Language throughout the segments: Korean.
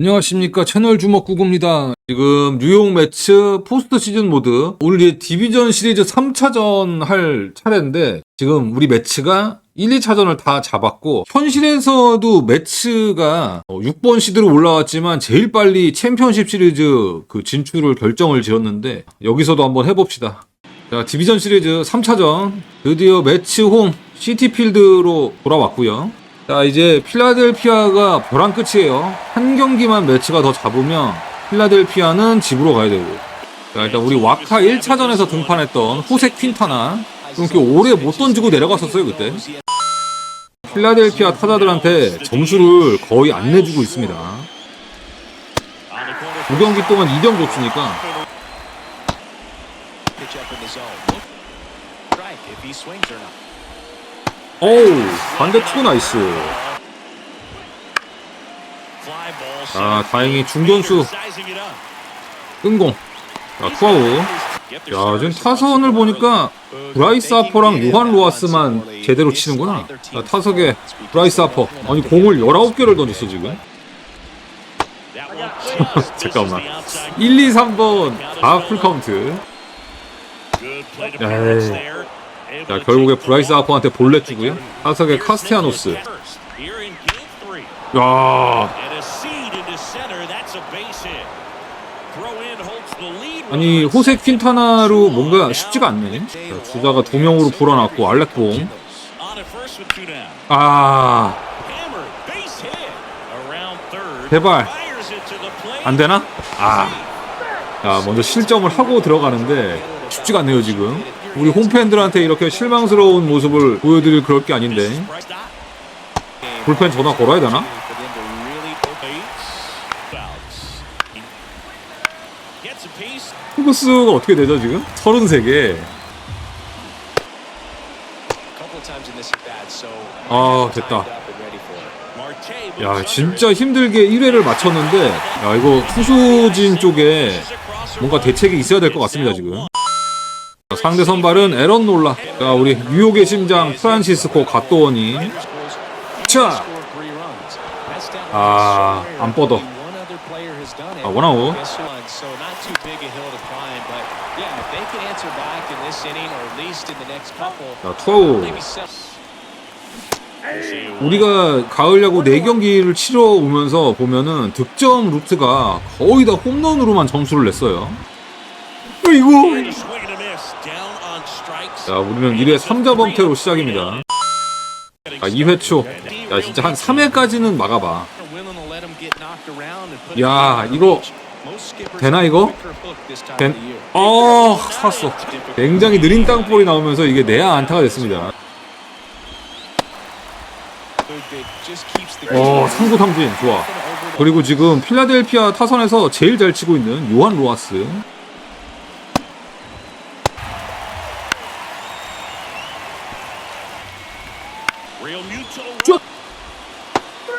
안녕하십니까 채널 주먹구구입니다. 지금 뉴욕 매치 포스트 시즌 모드 오늘 이제 디비전 시리즈 3차전 할 차례인데 지금 우리 매치가 1, 2차전을 다 잡았고 현실에서도 매치가 6번 시드로 올라왔지만 제일 빨리 챔피언십 시리즈 그 진출을 결정을 지었는데 여기서도 한번 해봅시다. 자 디비전 시리즈 3차전 드디어 매치 홈 시티필드로 돌아왔고요. 자 이제 필라델피아가 벼랑 끝이에요. 한 경기만 매치가 더 잡으면 필라델피아는 집으로 가야 되고. 자 일단 우리 와카 1차전에서 등판했던 호세 퀸타나 좀 이렇게 오래 못 던지고 내려갔었어요 그때. 필라델피아 타자들한테 점수를 거의 안 내주고 있습니다. 두 경기 동안 2점 줬으니까 오우 반대 투구 나이스. 아 다행히 중견수 끈공. 자 투아웃. 야 지금 타선을 보니까 브라이스 하퍼랑 요한 로아스만 제대로 치는구나. 자, 타석에 브라이스 하퍼. 아니 공을 19개를 던졌어 지금. 잠깐만. 1, 2, 3번 다 풀카운트. 에이. 자 결국에 브라이스 하퍼한테 볼넷 주고요. 타석에 카스티아노스. 야 아니 호세 퀸타나로 뭔가 쉽지가 않네. 자, 주자가 두 명으로 불어났고 알렉봉. 아 제발 안 되나? 아. 자 먼저 실점을 하고 들어가는데 쉽지가 않네요 지금. 우리 홈팬들한테 이렇게 실망스러운 모습을 보여드릴 그럴 게 아닌데 불펜 전화 걸어야 되나? 후구수가 어떻게 되죠 지금? 33개 아 됐다 야 진짜 힘들게 1회를 맞췄는데 야 이거 투수진 쪽에 뭔가 대책이 있어야 될 것 같습니다 지금 상대 선발은 에런 놀라 자 우리 뉴욕의 심장 프란시스코 갓도원이 자! 아, 안 뻗어. 아, 원아웃. 자, 투아웃. 우리가 가을 야구 4경기를 치러 오면서 보면은 득점 루트가 거의 다 홈런으로만 점수를 냈어요. 이거. 자, 우리는 1회 3자 범퇴로 시작입니다. 아, 2회 초. 야, 진짜 한 3회까지는 막아봐. 야, 이거 되나 이거? 된, 어, 샀어. 굉장히 느린 땅볼이 나오면서 이게 내야 안타가 됐습니다. 어, 3구 삼진 좋아. 그리고 지금 필라델피아 타선에서 제일 잘 치고 있는 요한 로하스.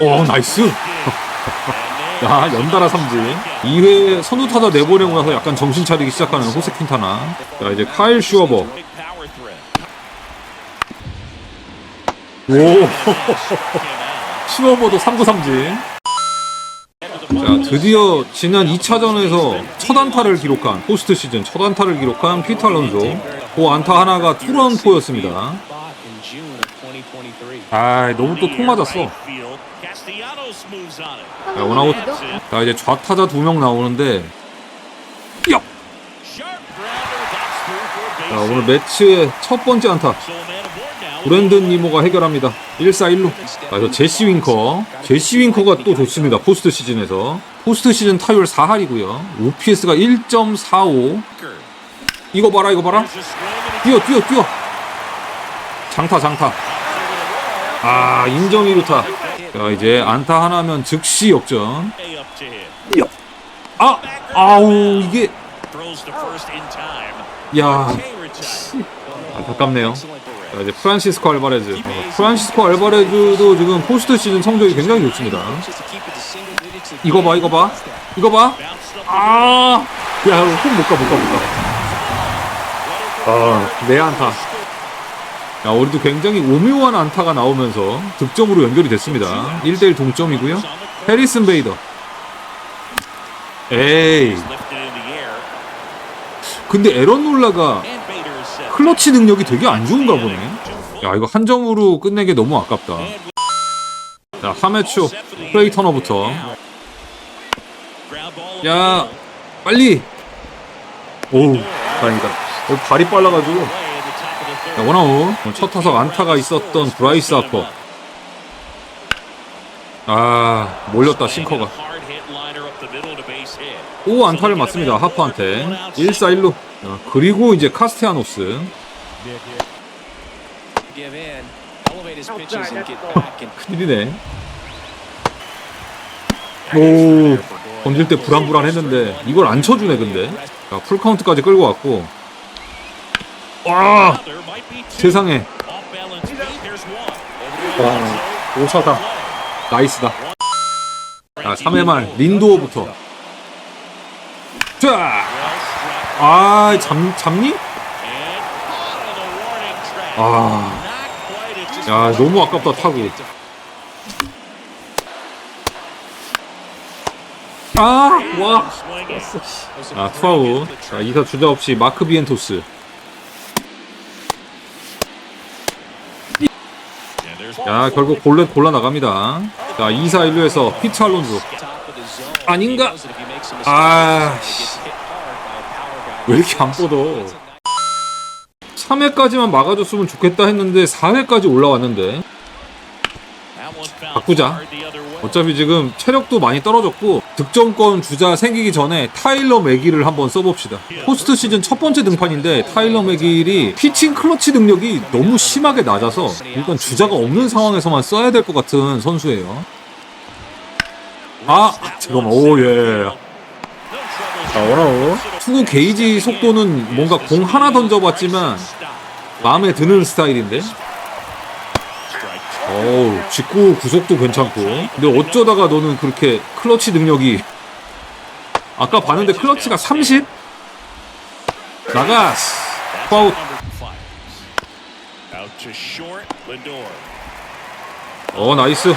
어, 나이스. 야, 연달아 삼진. 2회 선두 타자 내보내고 나서 약간 정신 차리기 시작하는 호세 퀸타나. 자, 이제 카일 슈어버. 오. 슈어버도 3구 삼진. 자, 드디어 지난 2차전에서 첫 안타를 기록한 포스트 시즌 첫 안타를 기록한 피터 알론소. 그 안타 하나가 투런포였습니다. 아, 너무 또 통 맞았어. 자, 원아웃. 자, 이제 좌타자 두 명 나오는데. 야! 자, 오늘 매치의 첫 번째 안타. 브랜든 니모가 해결합니다. 1사 1루. 자, 그래서 제시 윙커. 제시 윙커가 또 좋습니다. 포스트 시즌에서. 포스트 시즌 타율 4할이고요. OPS가 1.45. 이거 봐라, 이거 봐라. 뛰어, 뛰어, 뛰어. 장타, 장타. 아, 인정 2루타. 자, 이제 안타 하나면 즉시 역전. 아, 아우, 이게. 야, 안타깝네요. 자, 이제 프란시스코 알바레즈. 어, 프란시스코 알바레즈도 지금 포스트 시즌 성적이 굉장히 좋습니다. 이거 봐, 이거 봐. 이거 봐. 아, 야, 홈못 가, 못 가, 못 가. 아, 내 안타. 야, 우리도 굉장히 오묘한 안타가 나오면서 득점으로 연결이 됐습니다. 1대1 동점이고요. 해리슨 베이더. 에이. 근데 에런 롤라가 클러치 능력이 되게 안 좋은가 보네. 야, 이거 한 점으로 끝내기 너무 아깝다. 자, 3회 초 프레이 터너부터. 야, 빨리. 오, 다행이다. 어, 발이 빨라가지고. 자, 원아웃. 첫 타석 안타가 있었던 브라이스 하퍼. 아, 몰렸다, 싱커가. 오, 안타를 맞습니다, 하퍼한테. 1사 1루. 그리고 이제 카스테아노스. 큰일이네. 오, 던질 때 불안불안했는데 이걸 안 쳐주네 근데. 자, 풀 카운트까지 끌고 왔고. 와, 세상에 와, 오사다. 나이스다. 자, 3회 말 린도어부터. 자, 아, 잡 잡니? 아, 야 너무 아깝다 타구. 아, 와. 아, 투아웃. 자, 2사 주자 없이 마크 비엔토스. 야, 결국 골렛 골라 나갑니다. 자, 2사 1루에서 피트 알론소. 아닌가? Knows that if he makes a mistake, 아, he gets hit hard by a power guy. 왜 이렇게 안 뻗어? 3회까지만 막아줬으면 좋겠다 했는데 4회까지 올라왔는데 바꾸자. 어차피 지금 체력도 많이 떨어졌고 득점권 주자 생기기 전에 타일러 맥기를 한번 써봅시다. 포스트 시즌 첫 번째 등판인데 타일러 맥길이 피칭 클러치 능력이 너무 심하게 낮아서 일단 주자가 없는 상황에서만 써야 될 것 같은 선수예요. 아 잠깐만 오 예. 자, 원아웃. 투구 게이지 속도는 뭔가 공 하나 던져봤지만 마음에 드는 스타일인데. 어우, 직구 구속도 괜찮고. 근데 어쩌다가 너는 그렇게 클러치 능력이 아까 봤는데 클러치가 30? 나가. 파웃. 어, 나이스.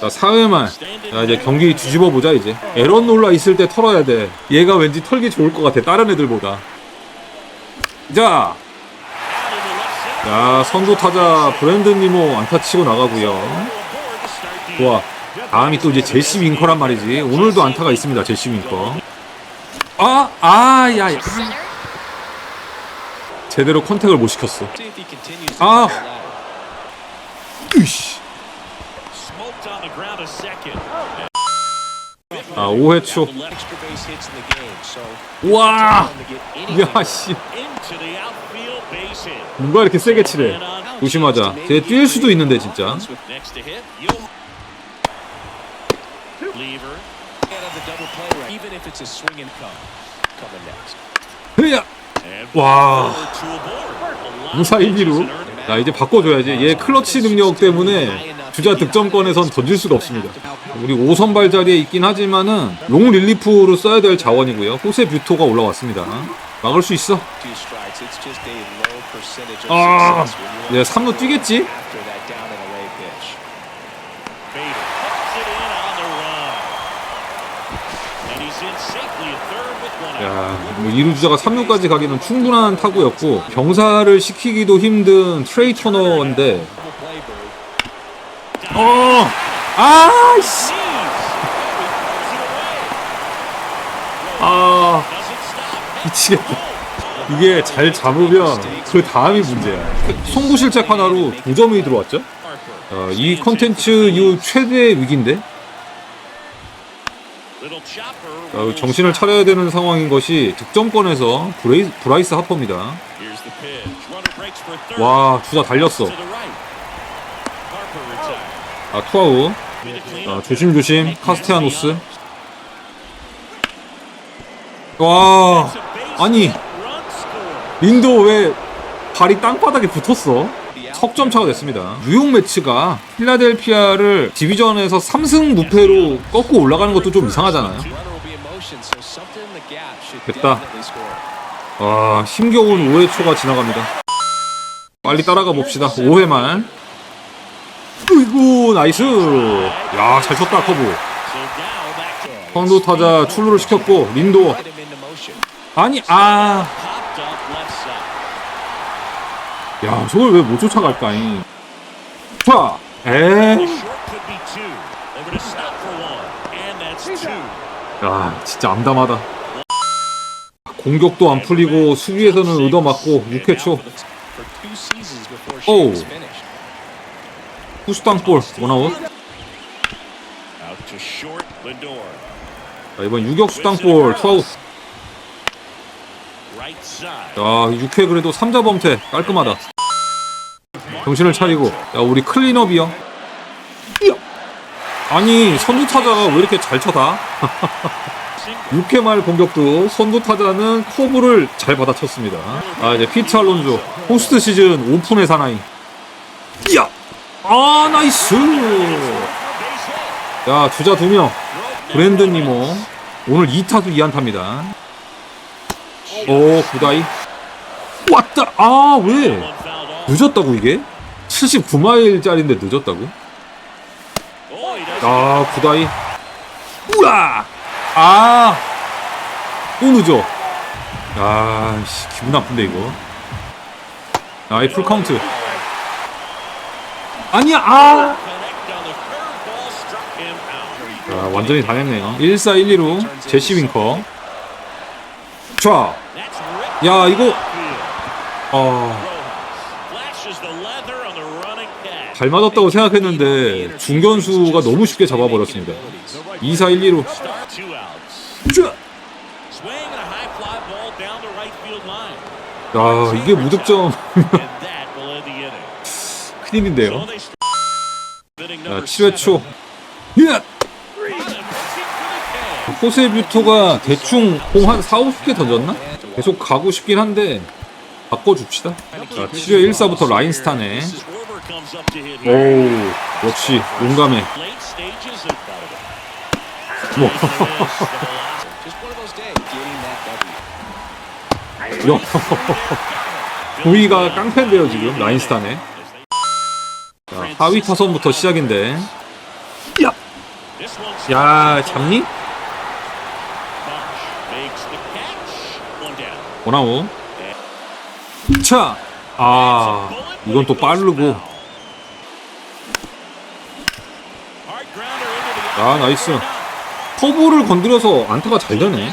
자, 4회 말. 자, 이제 경기 뒤집어 보자, 이제. 에런 놀라 있을 때 털어야 돼. 얘가 왠지 털기 좋을 것 같아, 다른 애들보다. 자. 자, 선두 타자 브랜든 니모 안타 치고 나가고요. 좋아. 다음이 또 이제 제시 윙커란 말이지. 오늘도 안타가 있습니다, 제시 윙커. 아, 아, 야, 야. 제대로 컨택을 못 시켰어. Ah. a second. 아, 5회 초. 와! 야, 씨. 누가 이렇게 세게 치래. 조심하자. 쟤 뛸 수도 있는데, 진짜. 와. forward to a board. 무사 1기로. 자, 이제 바꿔줘야지. 얘 클러치 능력 때문에 주자 득점권에선 던질 수가 없습니다. 우리 5선발 자리에 있긴 하지만은 롱 릴리프로 써야 될 자원이고요. 호세 뷰토가 올라왔습니다. 막을 수 있어. 아, 얘 3루 뛰겠지? 야, 뭐 2루 주자가 3루까지 가기는 충분한 타구였고 병사를 시키기도 힘든 트레이 터너인데. 어! 아이씨! 아, 미치겠다. 이게 잘 잡으면 그 다음이 문제야. 송구 실책 하나로 두 점이 들어왔죠? 어, 이 컨텐츠 이후 최대 위기인데? 어, 정신을 차려야 되는 상황인 것이 득점권에서 브레이, 브라이스 하퍼입니다. 와, 주자 달렸어. 아, clean 아. 조심조심. 카스테아노스. 와, 아니. 린도 왜 발이 땅바닥에 붙었어? 석점 차가 됐습니다. 뉴욕 매치가 필라델피아를 디비전에서 3승 무패로 꺾고 올라가는 것도 좀 이상하잖아요. 됐다. 와, 힘겨운 5회 초가 지나갑니다. 빨리 따라가 봅시다. 5회 말. 으이구, 나이스. 야, 잘 쳤다, 커브. 선두 타자 출루를 시켰고 린도 아니 아. 야, 저걸 왜 못 쫓아갈까잉? 자, 에. 야, 진짜 암담하다. 공격도 안 풀리고 수비에서는 얻어맞고 6회 초 Oh. finished. 후스땅볼 원아웃. 이번 유격수 땅볼 투아웃. 자, 6회 그래도 3자 범퇴 깔끔하다. 정신을 차리고, 야, 우리 클린업이요. 아니, 선두 타자가 왜 이렇게 잘 쳐다? 6회 말 공격도 선두 타자는 커브를 잘 받아쳤습니다. 아, 이제 피트 알론조 포스트 시즌 오픈의 사나이. 이야! 아, 나이스! 야, 주자 두 명. 브랜든 니모. 오늘 2타수 2안타입니다. 오, 구다이. 왔다! 아, 왜? 늦었다고, 이게? 79마일짜리인데 늦었다고? 아, 구다이. 우와! 아! 또 늦어. 아, 씨, 기분 나쁜데, 이거. 아, 이 풀카운트. 아니야, 아! 아, 완전히 당했네요. 1-4, 1-2로 제시 윙커. 자, 야, 이거. 아, catch. 잘 맞았다고 생각했는데, 중견수가 너무 쉽게 잡아버렸습니다. 2-4, 1-2로. Start two outs. 자, Swing and a high fly ball down the right field line. 야, 이게 무득점. 큰일인데요. So they start inning 자, number 7회 초. seven. 호세 뷰토가 대충 공한 4, 50개 던졌나? 계속 가고 싶긴 한데 바꿔줍시다. 자, 7회 1사부터 라인스타네. 오, 역시 용감해. 뭐. 야, 부위가 깡패인데요 지금 라인스타네. 자, 하위 타선부터 시작인데. 야, 야 잡니? 원아웃. 자, 아 이건 또 빠르고. 아 나이스. 커브를 건드려서 안타가 잘 되네.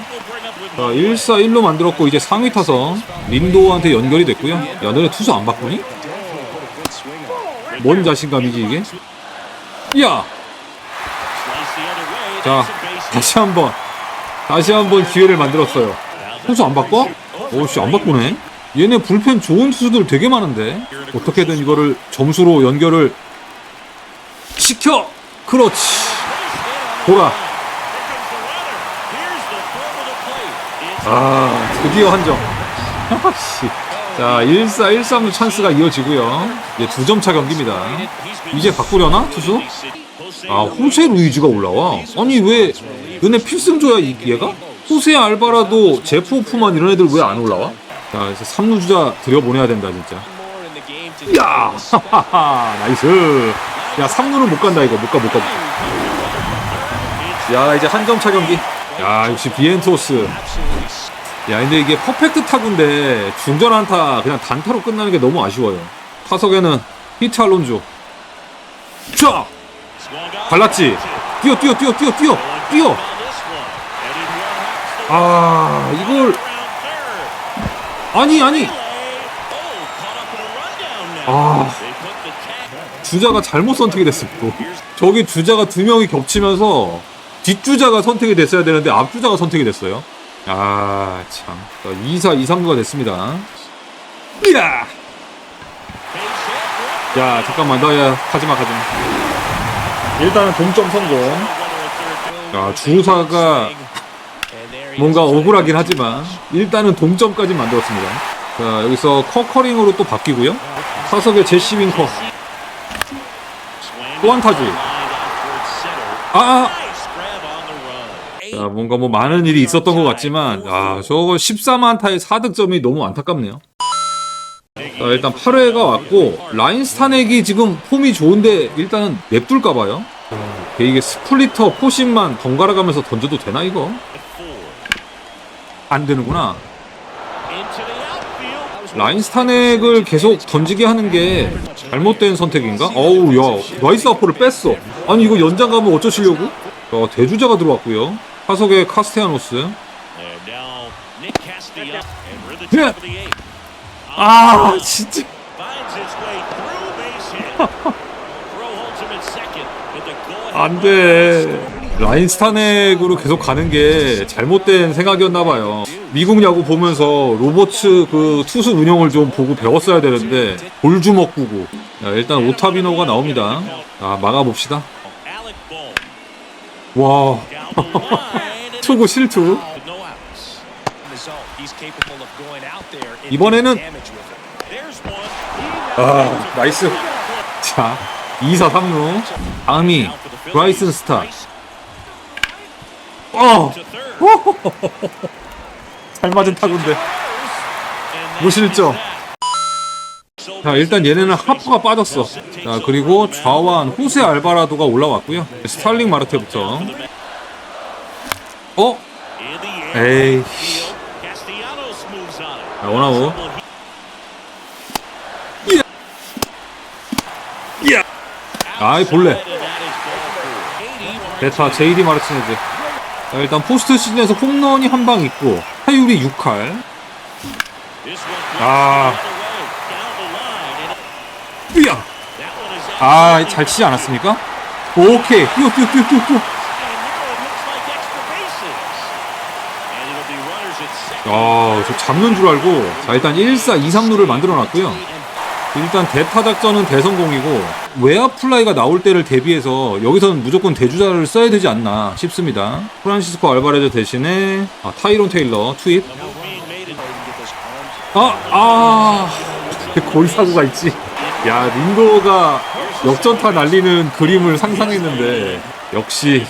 자, 1사 1로 만들었고 이제 상위 타선 린도한테 연결이 됐고요. 야, 너네 투수 안 바꾸니? 뭔 자신감이지 이게? 야. 자. 다시 한번 다시 한번 기회를 만들었어요. 투수 안 바꿔? 오씨 안 바꾸네. 얘네 불펜 좋은 투수들 되게 많은데 어떻게든 이거를 점수로 연결을 시켜. 그렇지. 보라. 아 드디어 한점. 씨. 자 1사 1-3루 찬스가 이어지고요. 이제 두 점 차 경기입니다. 이제 바꾸려나 투수? 아 호세 루이즈가 올라와. 아니 왜 너네 필승조야 이 얘가? 호세 알바라도 제프 오프만 이런 애들 왜 안 올라와? 자 이제 3루 주자 들여보내야 된다 진짜. 야 나이스. 야 3루는 못 간다 이거 못 가 못 가. 야 이제 한 점 차 경기. 야 역시 비엔토스. 야 근데 이게 퍼펙트 타구인데 중전 한타 그냥 단타로 끝나는 게 너무 아쉬워요. 타석에는 히트 알론조. 자 발랐지. 뛰어 뛰어 뛰어 뛰어 뛰어 뛰어. 아 이걸 아니 아니 아 주자가 잘못 선택이 또. 저기 주자가 두 명이 겹치면서 뒷주자가 선택이 됐어야 되는데 앞주자가 선택이 됐어요. 아 참. 2사 2, 3루가 됐습니다. 이야. 야 잠깐만 너야 하지마 하지마. 일단은 동점 성공. 야 주사가 뭔가 억울하긴 하지만 일단은 동점까지 만들었습니다. 자 여기서 커커링으로 또 바뀌고요. 타석에 제시 윙커. 또 한 타지. 아, 아. 자, 뭔가 뭐 많은 일이 있었던 것 같지만 아 저거 13안타의 4득점이 너무 안타깝네요. 자, 일단 8회가 왔고 라인 스타넥이 지금 폼이 좋은데 일단은 냅둘까 봐요. 이게 스플리터 포신만 번갈아 가면서 던져도 되나 이거? 안 되는구나. Into the outfield. 라인 스타넥을 계속 던지게 하는 게 잘못된 선택인가? 어우 야 나이스 아포를 뺐어. 아니 이거 연장 가면 어쩌시려고? 야, 대주자가 들어왔고요. 타석의 카스테아노스. Eighth. 아 진짜. finds his way through base hit. Throw holds him in second, but the go 안 돼. 라인 스타넥으로 계속 가는 게 잘못된 생각이었나 봐요. 미국 야구 보면서 로버츠 그 투수 운영을 좀 보고 배웠어야 되는데 볼주먹 구고. 자, 일단 오타비노가 나옵니다. 아 막아 봅시다. Alec Bohm 와 투구 실투. 이번에는. 아 나이스. 자 2사 3루. 다음이 Now for the Phillies. 브라이슨 스타. 어. 잘 맞은 타구인데. 무실점. 자 일단 얘네는 하프가 빠졌어. 자 그리고 좌완 호세 알바라도가 올라왔고요. 스탈링 마르테부터. 어? 에이. 자, 원아웃. 아이 볼래. 베타 JD 마르티네즈. 자, 일단 포스트 시즌에서 홈런이 한 방 있고 타율이 6할. This one 아. out. 아, 잘 치지 않았습니까? 오케이. 뛰어, 뛰어, 뛰어, 뛰어, 뛰어. 아, 저 잡는 줄 알고. 자, 일단 1사 2, 3루를 만들어 놨고요. 일단 대타 작전은 대성공이고 외야 플라이가 나올 때를 대비해서 여기서는 무조건 대주자를 써야 되지 않나 싶습니다. 프란시스코 알바레즈 대신에 아, 타이론 테일러 투입. 아, 아, 골 사고가 있지. 야, 린도가 역전타 날리는 그림을 상상했는데 역시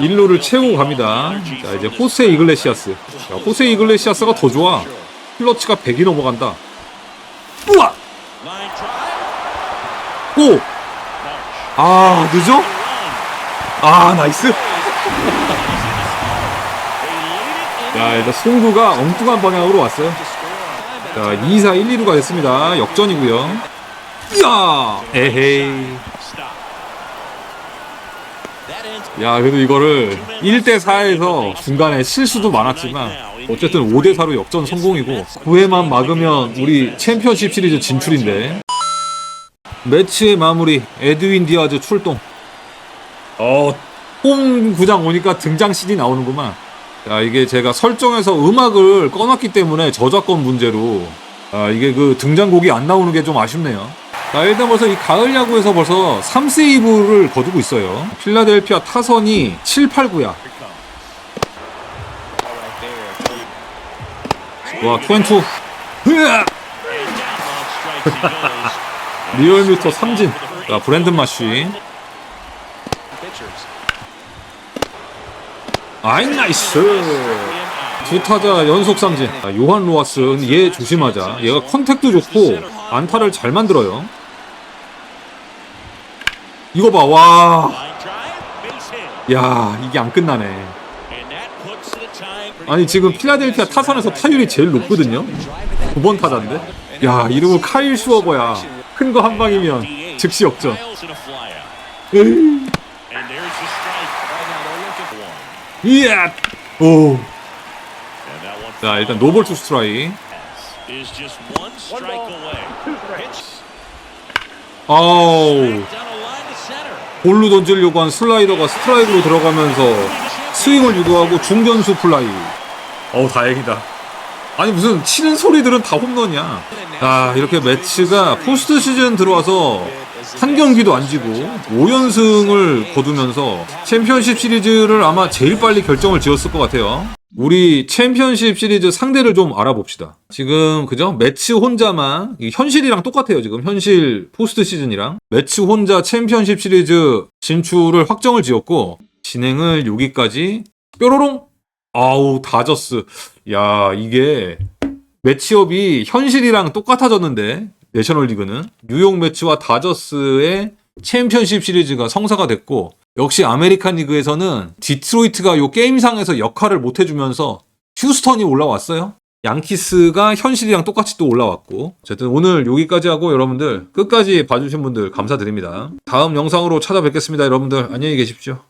일루를 채우고 갑니다. 자, 이제 호세 이글레시아스. 야, 호세 이글레시아스가 더 좋아. 클러치가 100이 넘어간다. 우와! 오! 아, 늦어? 아, 나이스. 야, 일단 송구가 엉뚱한 방향으로 왔어요. 자, 2사 1, 2루가 됐습니다. 역전이고요. 이야! 에헤이. 야, 그래도 이거를 1대 4에서 중간에 실수도 많았지만 어쨌든 5대 4로 역전 성공이고 9회만 막으면 우리 챔피언십 시리즈 진출인데 매치의 마무리 에드윈 디아즈 출동. 어, 홈 구장 오니까 등장 씬이 나오는구만. 야, 이게 제가 설정에서 음악을 꺼놨기 때문에 저작권 문제로 아, 이게 그 등장곡이 안 나오는 게 좀 아쉽네요. 자, 일단 벌써 이 가을 야구에서 벌써 3세이브를 거두고 있어요. 필라델피아 타선이 7, 8, 9야. 와, 투앤투. 리얼 뮤터 삼진. 자, 브랜든 마쉬. 아이, 나이스. 두 타자 연속 삼진. 자, 요한 로하스는 얘 조심하자. 얘가 컨택도 좋고 안타를 잘 만들어요. 이거 봐, 와. 야, 이게 안 끝나네. 아니 지금 필라델피아 타선에서 타율이 제일 높거든요. 9번 타자인데. 야 이름은 카일 슈어버야. 큰 거 한 방이면 즉시 역전. 이야. 오. 자 일단 노볼 투 스트라이. 아우. 볼로 던지려고 한 슬라이더가 스트라이크로 들어가면서 스윙을 유도하고 중견수 플라이. 어우 다행이다. 아니 무슨 치는 소리들은 다 홈런이야. 아 이렇게 매치가 포스트 시즌 들어와서 한 경기도 안 지고 5연승을 거두면서 챔피언십 시리즈를 아마 제일 빨리 결정을 지었을 것 같아요. 우리 챔피언십 시리즈 상대를 좀 알아봅시다. 지금 그죠? 매치 혼자만 이 현실이랑 똑같아요. 지금 현실 포스트 시즌이랑 매치 혼자 챔피언십 시리즈 진출을 확정을 지었고 진행을 여기까지 뾰로롱 아우 다저스 야 이게 매치업이 현실이랑 똑같아졌는데 내셔널리그는 뉴욕 매치와 다저스의 챔피언십 시리즈가 성사가 됐고 역시 아메리칸 리그에서는 디트로이트가 요 게임상에서 역할을 못 해주면서 휴스턴이 올라왔어요. 양키스가 현실이랑 똑같이 또 올라왔고 어쨌든 오늘 여기까지 하고 여러분들 끝까지 봐주신 분들 감사드립니다. 다음 영상으로 찾아뵙겠습니다. 여러분들 안녕히 계십시오.